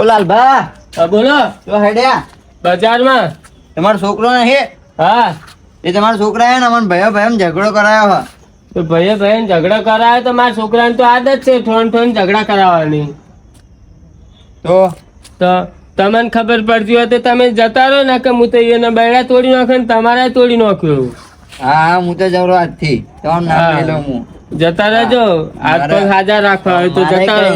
ઓ લાલભા હા બોલો. તો હેડ્યા. બજારમાં? તમારો છોકરો નહીં. હા. એ તમારા છોકરા ને અમને ભયો ભયો ઝઘડો કરાયો હા. તો ભાઈએ ભાઈ ઝઘડો કરાયો તો મારા છોકરાને તો આદત છે થોડું થોડું ઝઘડા કરાવવાની. તો? તો તમને ખબર પડતી હોય તો તમે જતા રહો ને કે હું તો એને બૈડા તોડી નાખ્યો ને તમારે તોડી નાખ્યું. હા હા હું તો જવરો આજથી. તમારું નામ લઈ લઉં હું. જતા રહેજો. આજ પગ હાજર રાખવા હોય તો જતા રહો.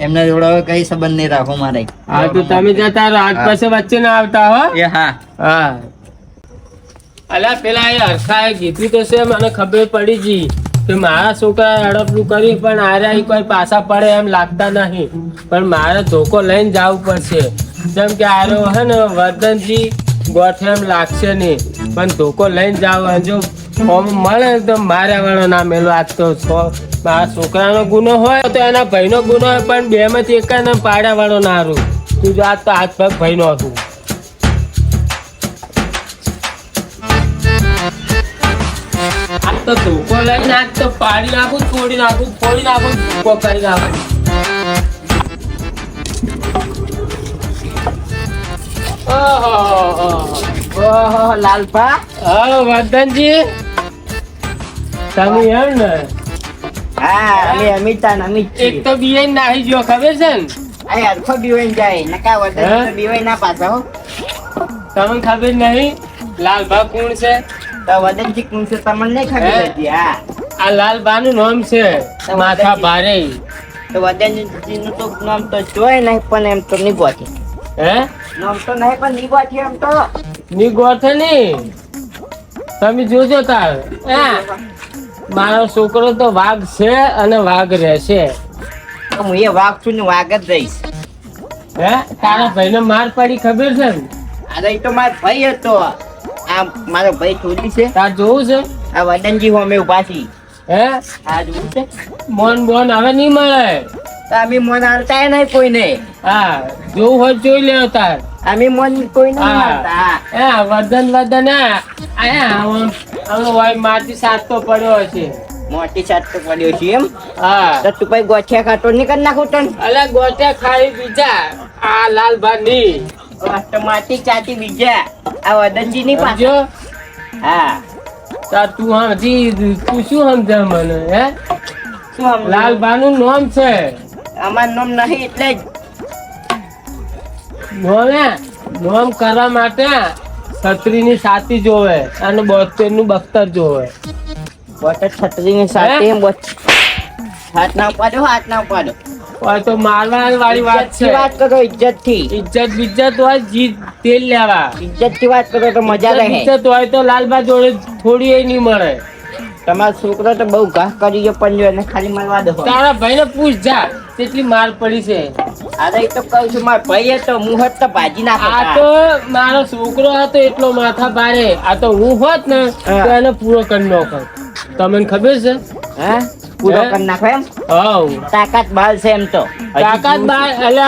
એમના જોડે હવે કઈ સંબંધ નહીં રાખો મારે. હા તો તમે જતા રહો આજ પાસે વચ્ચે ના આવતા હો. એ હા. હા. અલા પેલા એ હર્ષાએ કીધું તો છે મને ખબર પડી જી કે મારા છોકરા હડપલું કરી પણ આર્યા કોઈ પાછા પડે એમ લાગતા નહીં. પણ મારે ધોકો લઈને જવું પડશે. જેમ કે આર્યો હે ને વર્ધનજી ગોઠે એમ લાગશે નહીં. પણ ધોકો લઈને જાવ જો ફોર્મ મળે તો મારે વાળો ના મેલો. આજ તો મારા છોકરાનો ગુનો હોય તો એના ભાઈનો ગુનો હોય પણ બે માંથી એક ને પાડ્યા વાળો ના હારું તું જો આજ તો હાથ પગ ભાઈનો હતું આ તો ધોકો લઈને આજ તો પાડી નાખું તોડી નાખું ફોડી નાખું ધોકો કરી નાખું. ઓહો, ઓહો હા તમે એમ ને. હા અમે અમિતા અમિત એક તો બીએ નાહી ગયો ખબર છે ને? આ અરખો બીવાઈ જાય નકા તો બીવાઈ ના પાછો તમને ખબર નહીં? લાલભા કોણ છે? તો વદનથી કુંસે તમને નહીં ખબર હતી હા. આ લાલભા નું નામ છે માથા ભારે. તો વદનનું તો નામ તો જોય નહીં પણ એમ તો નહીં ગોઠે હે? નામ તો નહીં પણ નહીં ગોઠે એમ તો. ગોઠે તમે જોજો તાર. હા. મારો છોકરો તો વાઘ છે અને વાઘ રહેશે હું એ વાઘ છું ને વાઘ જ રહીશ. હે? તારા ભાઈને માર પડી ખબર છે ને? અરે તો મારો ભાઈ હતો. આ મારો ભાઈ છોડી છે. તાર જોવું છે? આ વદનજી હોમે ઊભા છી હે? આ જોવું છે. મોન બોન હવે નહીં મળે. અમે મન હાલતા નહીં કોઈને. હા જોવું હોય જોઈ લેવો તાર. અમે મન કોઈ નહીં. હાલતા. હા વર્ધન વર્ધન હા આમ હોય માટી સાતતો પડ્યો હશે. મોટી સાતતો પડ્યો છે એમ? હા. તો તું પછી ગોઠિયા ખાતો નહીં કરી નાખું તને? અલે ગોટા ખાઈ બીજા. આ લાલની માટી ચાટી બીજા. આ વદનજી ની હા. તો તું હજી તું શું સમજે મને હે? શું લાલ લાલભા નું નામ છે. અમારું નામ નહીં એટલે જ. નોમે નોમ કરવા માટે છત્રીની સાતી જોવે અને બોતેરનું બખ્તર જોવે. બોતેર છત્રી ની સાતી હાથ ના પાડો હાથ ના પાડો હોય તો મારવા વાળી વાત છે. વાત કરો ઇજ્જતથી ઇજ્જત બિજ્જત હોય જીત તેલ લેવા. ઇજ્જતથી વાત કરો તો મજા રહે. ઇજ્જત હોય તો લાલબા જોડે થોડી એ નહીં મળે. તમારો છોકરો તો બહુ ઘાસ કરી ગયો પણ એને ખાલી મળવા દો. તારા ભાઈને પૂછ જા. કેટલી માર પડી છે? અરે તો કહું છું મારા ભાઈ તો હું હોત તો ભાજી ના આ તો મારો છોકરો હતો એટલો માથા ભારે. આ તો હું હોત ને તો એને પૂરો કરી નાખો તમને ખબર છે? હે? પૂરો કરી નાખો એમ? હવ. તાકાત બાલ છે એમ તો. તાકાત બાલ એટલે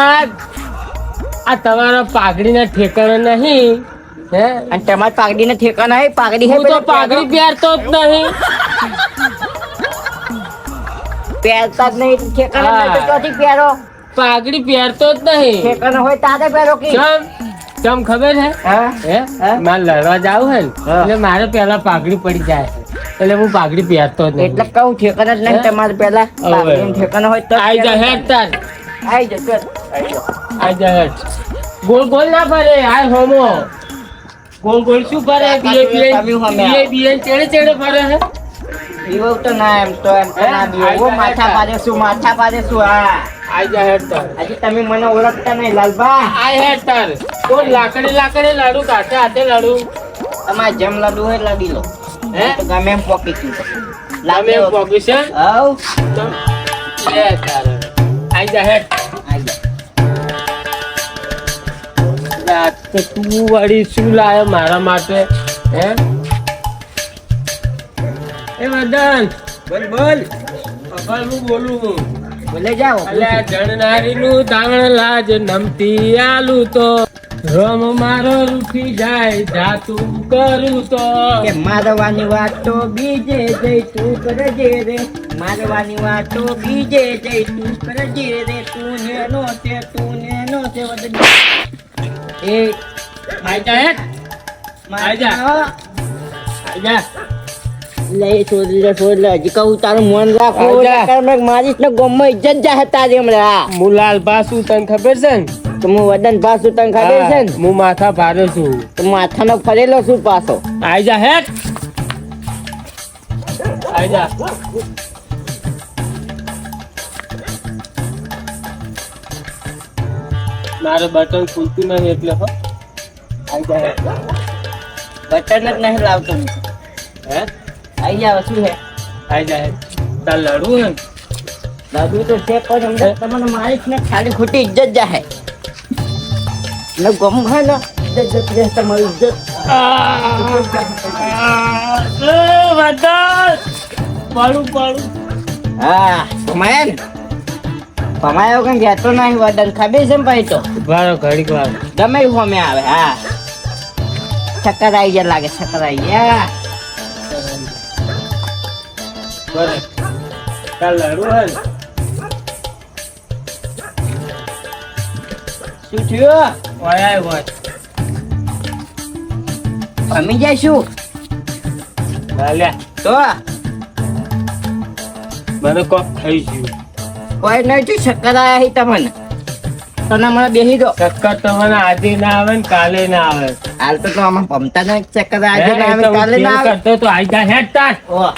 આ તમારા પાઘડીના ઠેકાણા નહીં. હે? અને તમારે પાઘડીને ઠેકાણા હે પાઘડી હે તો પાઘડી પહેરતો જ નહીં. પહેરતા જ નહીં. ઠેકાણા તો પહેરો. પાઘડી પહેરતો જ નહીં. ઠેકાણા હોય તારે પહેરો કે? ચમ ખબર હે? હે? મારે લડવા જાવ હે એટલે મારે પહેલા પાઘડી પડી જાય. એટલે હું પાઘડી પહેરતો જ એટલે નહીં કહું ઠેકાણા જ નહીં તમારે પેલા હવે. ઠેકાણા હોય તો આઈ જા હેડ તાર. આઈ જા ચાલ. આઈ જા. હેડ. ગોલ ગોલ ના ફરે. આય હોમો. ગોલ ગોલ શું ફરે? બીએ બીએ બીએ બીએ ચેડે ચેડે ફરે હે? બીવો તો ના એમ તો એમ તો ના જા, માથા પાડે શું માથા પાડે શું હા. આઈ જા હેડ તાર હજી તમે મને ઓળખતા નહીં લાલબા આઈ હેડ તાર કોણ લાકડી લાકડી લાડુ કાટે હાથે લાડુ. તમારે જેમ લાડુ હોય લાડી લો. હે? તો ગમે એમ પોકી દીધું તમે એમ પોકી છે? હવ. તો લે તાર. આઈ જા હેડ આઈ જા. તો તું વળી શું લાયો મારા માટે? હે? એ મદન બોલ બોલ. પપ્પા હું બોલું બોલે જાઓ. અલ્યા જણનારીનું ધાવણ લાજ નમતી આલુ તો. રમ મારો રૂઠી જાય જાતું કરું તો. કે મારવાની વાત તો બીજે જઈ તું કરજે રે. મારવાની વાત તો બીજે જઈ તું કરજે રે. તું નેનો તે તું નેનો નો છે વદન. એ આઈ જા આઈ જા. આઈ જા. લે છોડ લે છોડ લે. હજી કહું તારું મન રાખો. મારી ને ગોમમાં ઇજ્જત જાહે તારી હમણાં. હું. લાલ પાસું તને ખબર છે? ને તો હું વદન પાછું તને ખબર છે ને? હું માથા ભારે છું. તો માથાનો ફરેલો છું પાછો. આઈ જા હેઠ આઈ જા. મારે બટન ખુલતું નહીં એટલે હો. આઈ જા બટન જ નહીં લાવતો હું. આઈ જાવ શું હે આઈ જાય. તાર લડવું હે ને? દાદુ તો છે પણ હમણાં તમને મારીશ ને ખાલી ખોટી ઇજ્જત જાહે. ને ગમ હોય ને ઇજ્જત જતી રહે તમારી ઇજ્જત પાડું પાડું હા કમાયા ને? કમાયો કઈ કહેતો નહીં વદન ખબર છે ને ભાઈ તો? ભારો ઘડીક વાર. ગમે એવું આવે હા. ચક્કર આવી ગયા લાગે ચક્કર આવી ગયા. બરે તાર લડવું હે? ને? શું થયું? ઓય આય હોય. ભમી જઈશું. હાલ્યા તો? મને કોક થઈ ગયું. કોઈ નહીં થયું ચક્કર આયા છે તમને. તને મને બેસી દો. ચક્કર તો મને આજે ના આવે ને કાલે ના આવે. હાલ તો તો આમાં પમતા ને ચક્કર આજે હે, ના આવે તો હું કાલે ના આવે. કરતો તો આઈ જા હેડ તાર. ઓ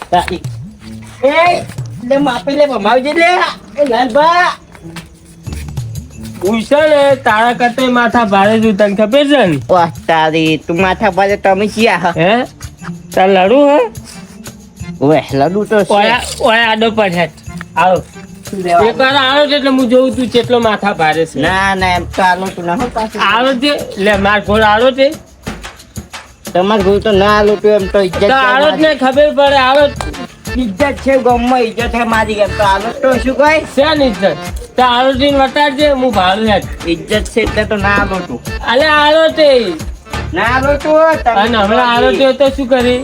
એ લે માપી લે ભમાવજે લે એ લાલબા ઉઈસે ને તારા કરતે માથા ભારે છું તને ખબર છે ને? વાહ તારી તું માથા પાસે તમે ચિયા હે. તાર લડવું હે? ઓએ લડુ તો. ઓય ઓય આડો પડ હેડ આવો. શું લેવા? એક વાર આવો છે એટલે હું જોઉં તું કેટલો માથા ભારે છે. ના ના એમ તો આલો તું ના પાછું. આવો છે? લે માર ઘોડ આવો છે. તમાર ઘોડ તો ના આલો તું એમ તો ઇજ્જત આવો જ ને ખબર પડે આવો ઇજ્જત છે ગામમાં ઇજ્જત છે મારી એમ. તો આલો તો શું કહે? છે ને ઇજ્જત તો થી વટાડજે હું ભાડું હેડ ઇજ્જત છે એટલે તો ના આલો તું અલે આલો તે. ના આલો તું અને હમણાં આલો તે તો શું કરી?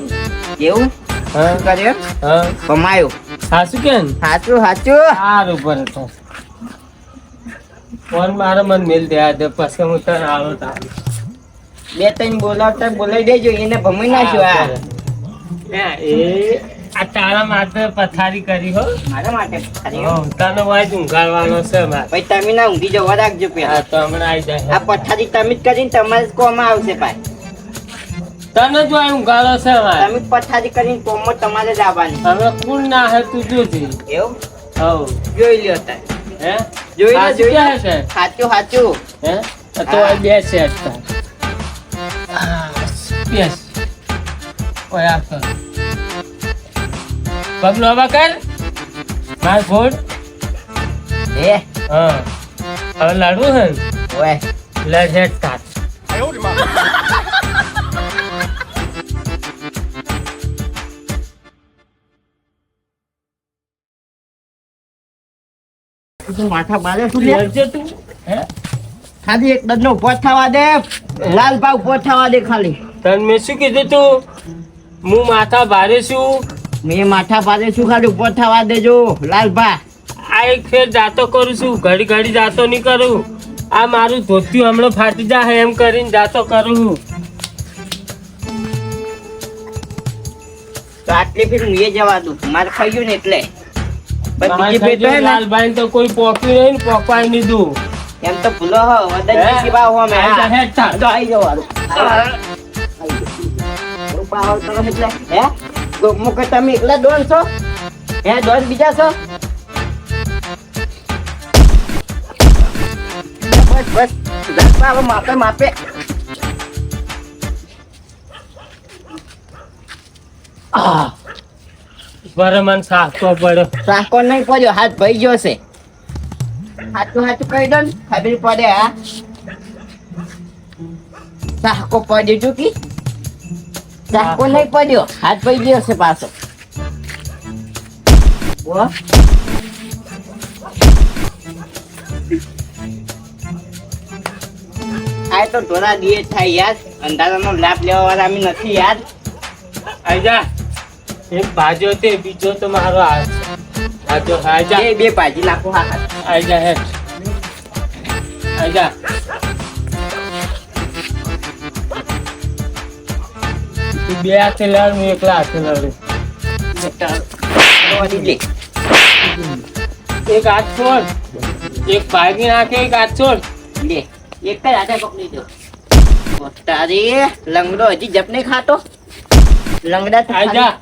એવું? હા. કર્યું? હા. કમાયો. હા શું કે સાચું સાચું સારું પર તો. ફોન મારો મન મેલ દે આ દે પછી હું તને આવો તા બે ત્રણ બોલાવતા બોલાવી દેજો એને ભમી નાખ્યો આ એ આ તારા માટે પથારી કરી હો. મારા માટે પથારી? હો, તને વાય ઊંઘાડવાનો છે મારે. ભાઈ તમે ના ઊંઘી જવા રાખજો હા તો હમણાં આવી જાય. આ પથારી તમે જ કરીને તમારે કોમાં આવશે ભાઈ. તને જો આ ઊંઘાડો છે મારે. તમે પથારી કરીને કોમમાં તમારે જ આવવાની. હવે કુલ ના હે તું જોજે. એવું? હવ. જોઈ લ્યો તાર. હે? જોઈ લ્યો જોઈ લ્યો. સાચું સાચું. હે? તો. આ બે છે આ, બેસ. ઓય આ પગલો હવા કર. માર ફોડ. એ. હા. હવે લાડવું હે? ઓય. લડ તું માથા મારે શું લે? તું હે? ખાલી એક દંડનો ઊભો થવા દે. લાલ ભાવ ઊભો થવા દે ખાલી. તને મેં શું કીધું તું? હું માથા ભારે છું. મેં માથા પાસે શું ખાલી ઉપર થવા દેજો લાલભા. આ એક ફેર જાતો કરું છું ઘડી ઘડી જાતો નહીં કરું. આ મારું ધોતિયું હમણાં ફાટી જાય એમ કરીને જાતો કરું તો આટલી ફીર મેં જવા દઉં મારે ખાઈ ગયું ને એટલે. લાલભાઈ તો કોઈ પોક્યું નહીં ને પોકવાય નહીં દઉં એમ તો ભૂલો હો વદન? બીજી હો. મે. તો આઈ જવાનું. પાવર બાવ એટલે હે? ગોમો કે તમે એકલા ડોન છો? હે ડોન બીજા છો? બસ બસ. લાલભા હવે માપે માપે આહ. બરે મને સાચો પડ્યો. સાકો નહીં પડ્યો હાથ ભાઈ ગયો છે. હાથું હાથું કહી દો ખબર પડે હા? સાકો પડ્યો ચૂકી સાકો નહીં પડ્યો. હાથ પડી ગયો છે પાછો. આ તો ઢોરા દીએ થાય યાર. અંધારાનો લાભ લેવા વાળા અમે નથી યાર. આજા એક ભાજો તે બીજો તો મારો હાથ છે. આ જો આઈ બે બે ભાજી નાખો હા હા. આઈ તું બે હાથે લડ હું એકલા હાથે લડું. એક હાથ છોડ એક ભાગી નાખે એક હાથ છોડ. લે એક જ હાથે પકડી દો. તારી લંગડો હજી જપ નહીં ખાતો. લંગડા થાય જા.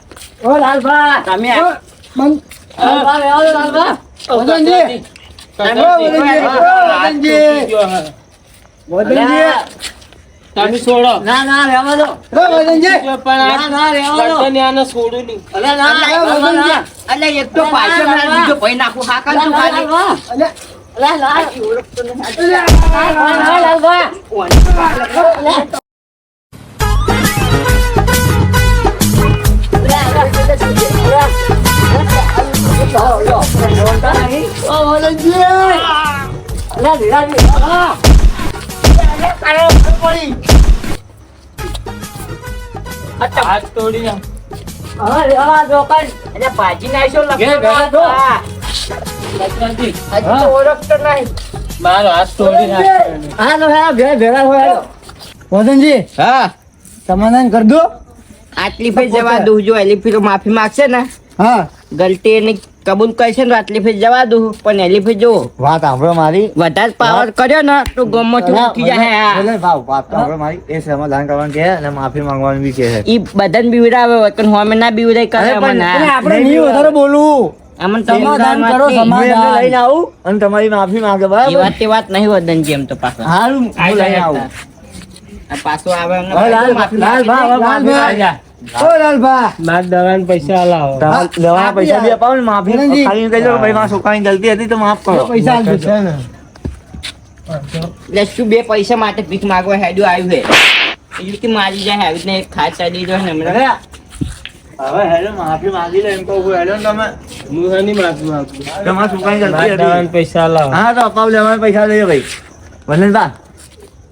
ઓ લાલભા તમે લાલભા, આવો, લાલભા. વદનજી. તમે વદનજી. તમે છોડો. ના ના રહેવા દો. પણ ના આ ના રહેવા દો. તને આને છોડું નહીં. અલે ના ના. અલે એક તો પાછો મારે બીજો ભાઈ નાખું હા કાલ તું ખાલી. અલે. ના હાચી ઓળખતો નથી. ના, ના, લાલભા. હાથ તોડી નાખ. ઘેર ઘરે તો. ઓળખતો નહીં મારો હાથ તોડી નાખ. વદનજી હા સમાધાન કરી દો આટલી ફેર જવા દઉં જો એલી માફી માંગશે ને હા ગલતી એની કબૂલ કરશે ને આટલી ફેર જવા દઉં પણ એલી ફેર જો વાત સાંભળો મારી. વધારે પાવર કર્યો ને તો ગમત ઉઠી જાય હા. ભાવ, વાત સાંભળો મારી. એ સમાધાન કરવાનું કે અને માફી માંગવાનું બી કે છે. ઈ બધાને બીવડાવે પણ હોમે ના બીવડાય કરે અરે પણ આપણે નહીં વધારે બોલવું અમને સમાધાન કરો, જ નહીં. હું એમને લઈને આવું. અને તમારી માફી માંગે બરાબર? વાત તે વાત નહીં વદન એમ તો પાછા. હારું હું લઈને આવું. આ પાછું આવે લાલ લાલ. પૈસા લાવો તમારા પૈસા બી અપાવો ને માફી વિનંતી. ખાલી કહી ભાઈ મારા છોકરાની ગલતી હતી તો માફ કરો. પૈસા આપજો. એટલે શું બે પૈસા માટે ભીખ માંગવા હેડ્યું આવ્યું હે? એવી રીતે મારી જાય આવી ખાસ ચાલી જાય ને હમણાં. હવે હેલો માફી માંગી લે એમ કહું હેલો તમે. હું હાની માફી માંગુ. તમારા છોકરાની ગલતી હતી. પૈસા હા તો અપાવ લેવાના પૈસા લઈએ ભાઈ. વલણભા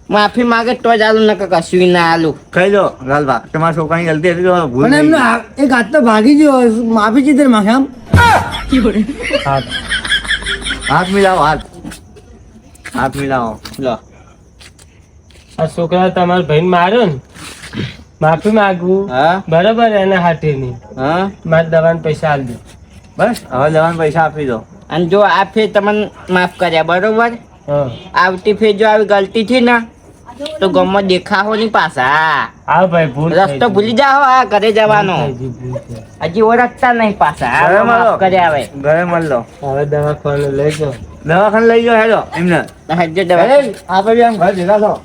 માફી માંગે તો જ આલુ નકર કશું ના આલું. કહી દો લાલબા તમારા છોકરાની ગલતી હતી તો ભૂલ પણ એમનો એક હાથ તો ભાગી ગયો માફી ચીતર માંગે આમ હાથ. હાથ મિલાવો હાથ. હાથ મિલાવો. લો. આ છોકરા તમારા ભાઈને માર્યો ને માફી માગવું હા? બરાબર એને હાથેની હા? મારા દવાના પૈસા આલજો બસ હવે લેવાના પૈસા આપી દો. અને જો આ ફેર તમને માફ કર્યા બરોબર? હા. આવતી ફેર જો આવી ગલતી થી ને તો ગમમાં દેખાવો નહીં પાછા. હા ભાઈ ભૂલ રસ્તો ભૂલી જાઓ આ ઘરે જવાનો. હજી ઓળખતા નહીં પાછા. હવે ઘરે મળો. ઘરે આવે ઘરે મળો. હવે દવાખાને લઈ જાઓ. દવાખાને લઈ જાઓ હેલો એમને. હજુ દવા આપણે આમ ઘર જતા